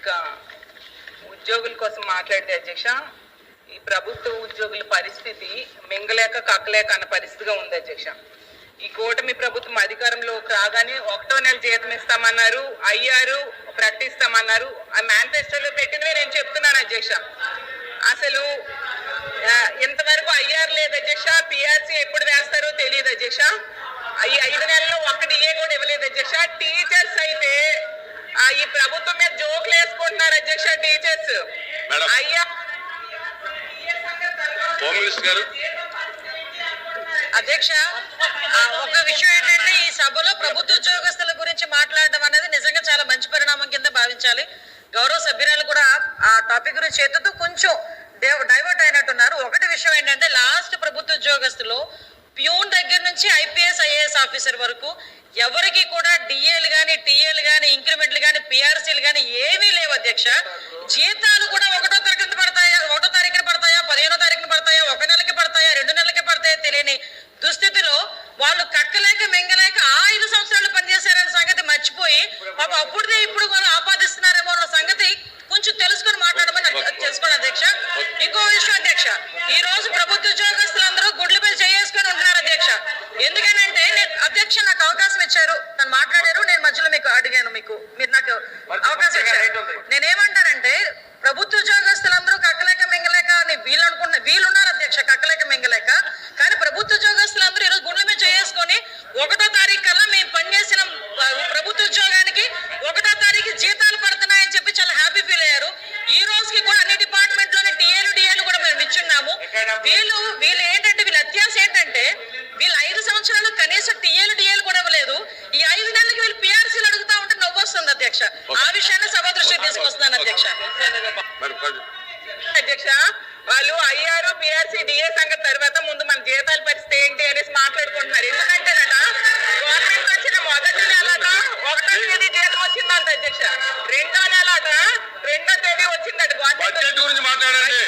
ఇంకా ఉద్యోగుల కోసం మాట్లాడితే అధ్యక్ష ఈ ప్రభుత్వ ఉద్యోగుల పరిస్థితి మింగలేక కక్కలేక అన్న పరిస్థితిగా ఉంది అధ్యక్ష. ఈ కూటమి ప్రభుత్వం అధికారంలోకి రాగానే ఒకటో నెల జీతం ఇస్తామన్నారు అయ్యారు ప్రకటిస్తామన్నారు. ఆ మేనిఫెస్టోలో పెట్టినవే నేను చెప్తున్నాను అధ్యక్ష. అసలు ఇంతవరకు అయ్యారు లేదు అధ్యక్ష పిఆర్సీ ఎప్పుడు వేస్తారో తెలియదు అధ్యక్ష. ఈ ఐదు నెలల్లో ఒక్కటి ఏ కూడా ఇవ్వలేదు అధ్యక్ష. టీచర్స్ అయితే ఈ ప్రభుత్వం మీద జోకులు వేసుకుంటున్నారు అధ్యక్ష టీచర్స్. అయ్యా. అధ్యక్ష ఒక విషయం ఏంటంటే ఈ సభలో ప్రభుత్వ ఉద్యోగస్తుల గురించి మాట్లాడడం అనేది నిజంగా చాలా మంచి పరిణామం కింద భావించాలి. గౌరవ సభ్యురాలు కూడా ఆ టాపిక్ గురించి ఎత్తుతూ కొంచెం డైవర్ట్ అయినట్టున్నారు. ఒకటి విషయం ఏంటంటే లాస్ట్ ప్రభుత్వ ఉద్యోగస్తులు ప్యూన్ దగ్గర నుంచి ఐపీఎస్ ఐఏఎస్ ఆఫీసర్ వరకు ఎవరికి కూడా డిఏలు కానీ టీఏలు కానీ ఇంక్రిమెంట్లు కానీ పిఆర్సీలు కానీ ఏమీ లేవు అధ్యక్ష. జీతాలు కూడా ఒకటో తారీఖున పడతాయా ఒకటో తారీఖున పడతాయా పదిహేనో తారీఖున పడతాయా ఒక నెలకి పడతాయా రెండు నెలలకి పడతాయా తెలియని దుస్థితిలో వాళ్ళు కక్కలేక మెంగలేక ఆ ఐదు సంవత్సరాలు పనిచేశారన్న సంగతి మర్చిపోయి పాప అప్పుడుదే ఇప్పుడు వాళ్ళు ఆపాదిస్తున్నారేమో అన్న సంగతి కొంచెం తెలుసుకొని మాట్లాడమని తెలుసుకోండి అధ్యక్ష. ఇంకో విషయం అధ్యక్ష. ఈ రోజు ప్రభుత్వ ఉద్యోగస్తులందరూ గుడ్ల మీద చేసుకొని ఉంటున్నారు అధ్యక్ష ఎందుకనంటే నేను అధ్యక్ష నాకు అవకాశం ఇచ్చారు. తను మాట్లాడారు నేను మధ్యలో మీకు అడిగాను మీకు. మీరు నాకు అవకాశం ఇచ్చారు. నేనేమంటానంటే ప్రభుత్వ ఉద్యోగస్తులందరూ కక్కలేక మింగలేక అని వీళ్ళు అనుకున్న వీళ్ళు ఉన్నారు అధ్యక్ష కక్కలేక మింగలేక. కానీ ప్రభుత్వ ఉద్యోగస్తులందరూ ఈరోజు గుండెల మీద చేసుకొని ఒకటో తారీఖు కల్లా మేము పనిచేసిన ప్రభుత్వ ఉద్యోగానికి ఒకటో తారీఖు జీతాలు పడుతున్నాయని చెప్పి చాలా హ్యాపీ ఫీల్ అయ్యారు. ఈ రోజుకి కూడా అన్ని డిపార్ట్మెంట్లోని టీఏలు డిఏలు కూడా మేము ఇచ్చున్నాము వీళ్ళు వీళ్ళు ఏంటంటే వీళ్ళ అత్యాస అధ్యక్ష. ఆ విషయాన్ని సభ దృష్టికి తీసుకొస్తున్నాను అధ్యక్ష. అధ్యక్ష వాళ్ళు ఐఆర్ పిఆర్సీ డిఏ సంగతి తర్వాత ముందు మన జీతాల పరిస్థితి ఏంటి అనేసి మాట్లాడుకుంటున్నారు. ఎందుకంటే గవర్నమెంట్ వచ్చిన మొదటి నెలట ఒకటో తేదీ జీతం వచ్చిందంట అధ్యక్ష. రెండో నెలట రెండో తేదీ వచ్చిందంట గవర్నమెంట్ గురించి మాట్లాడండి.